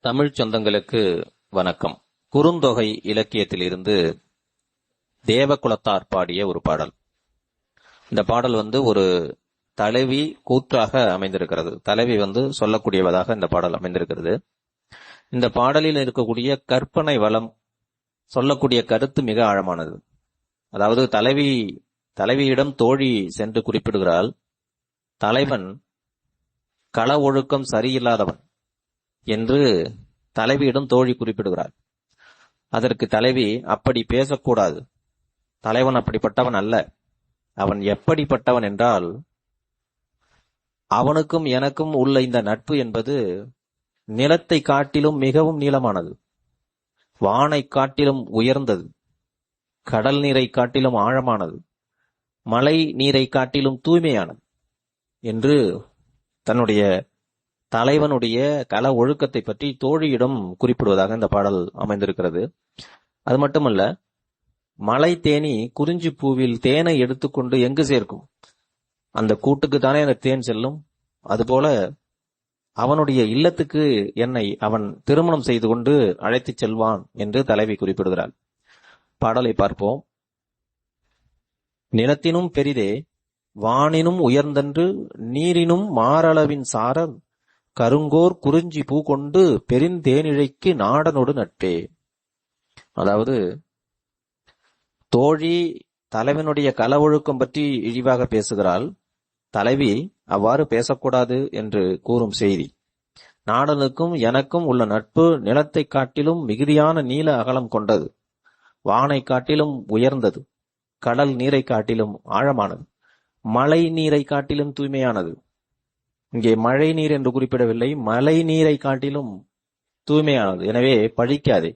தமிழ் சொந்தங்களுக்கு வணக்கம். குறுந்தொகை இலக்கியத்திலிருந்து தேவகுலத்தார் பாடிய ஒரு பாடல். இந்த பாடல் வந்து ஒரு தலைவி கூற்றாக அமைந்திருக்கிறது. தலைவி வந்து சொல்லக்கூடியவதாக இந்த பாடல் அமைந்திருக்கிறது. இந்த பாடலில் இருக்கக்கூடிய கற்பனை வளம் சொல்லக்கூடிய கருத்து மிக ஆழமானது. அதாவது தலைவி தலைவியிடம் தோழி சென்று குறிப்பிடுகிறாள் தலைவன் கள ஒழுக்கம் சரியில்லாதவன். என்று தலைவியிடம் தோழி குறிப்பிடுகிறார் அதற்கு தலைவி அப்படி பேசக்கூடாது. தலைவன் அப்படிப்பட்டவன் அல்ல. அவன் எப்படிப்பட்டவன் என்றால் அவனுக்கும் எனக்கும் உள்ள இந்த நட்பு என்பது நிலத்தை காட்டிலும் மிகவும் நீளமானது. வானை காட்டிலும் உயர்ந்தது. கடல் நீரை காட்டிலும் ஆழமானது. மழை நீரை காட்டிலும் தூய்மையானது என்று தன்னுடைய தலைவனுடைய கல ஒழுக்கத்தை பற்றி தோழியிடம் குறிப்பிடுவதாக இந்த பாடல் அமைந்திருக்கிறது. அது மட்டுமல்ல மலை தேனி குறிஞ்சி பூவில் தேனை எடுத்துக்கொண்டு எங்கு சேர்க்கும்? அந்த கூட்டுக்கு தானே அந்த தேன் செல்லும். அதுபோல அவனுடைய இல்லத்துக்கு என்னை அவன் திருமணம் செய்து கொண்டு அழைத்துச் செல்வான் என்று தலைவி குறிப்பிடுகிறாள். பாடலை பார்ப்போம். நிலத்தினும் பெரிதே வானினும் உயர்ந்தன்று நீரினும் மாரளவின் சாரல் கருங்கோர் குறிஞ்சி பூ கொண்டு பெருந்தேனிழைக்கு நாடனொடு நட்பே. அதாவது தோழி தலைவனுடைய கல ஒழுக்கம் பற்றி இழிவாக பேசுகிறாள். தலைவி அவ்வாறு பேசக்கூடாது என்று கூறும் செய்தி. நாடனுக்கும் எனக்கும் உள்ள நட்பு நிலத்தை காட்டிலும் மிகுதியான நீல அகலம் கொண்டது. வானை காட்டிலும் உயர்ந்தது. கடல் நீரை காட்டிலும் ஆழமானது. மழை நீரை காட்டிலும் தூய்மையானது. இங்கே மழை நீர் என்று குறிப்பிடவில்லை. மழை நீரை காட்டிலும் தூய்மையானது. எனவே பழிக்காதே.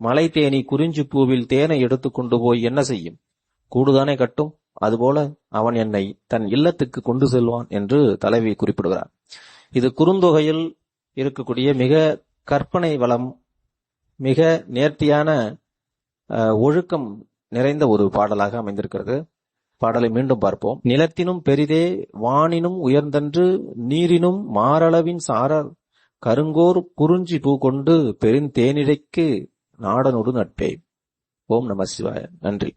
மலை தேனி குறிஞ்சி பூவில் தேனை எடுத்துக்கொண்டு போய் என்ன செய்யும்? கூடுதானே கட்டும். அதுபோல அவன் என்னை தன் இல்லத்துக்கு கொண்டு செல்வான் என்று தலைவி குறிப்பிடுகிறார். இது குறுந்தொகையில் இருக்கக்கூடிய மிக கற்பனை வளம் மிக நேர்த்தியான ஒழுக்கம் நிறைந்த ஒரு பாடலாக அமைந்திருக்கிறது. பாடலை மீண்டும் பார்ப்போம். நிலத்தினும் பெரிதே வானினும் உயர்ந்தன்று நீரினும் மாரளவின் சாரர் கருங்கோர் குறிஞ்சி பூ கொண்டு பெருந்தேனிடைக்கு நாடனொடு நட்பே. ஓம் நம சிவாய. நன்றி.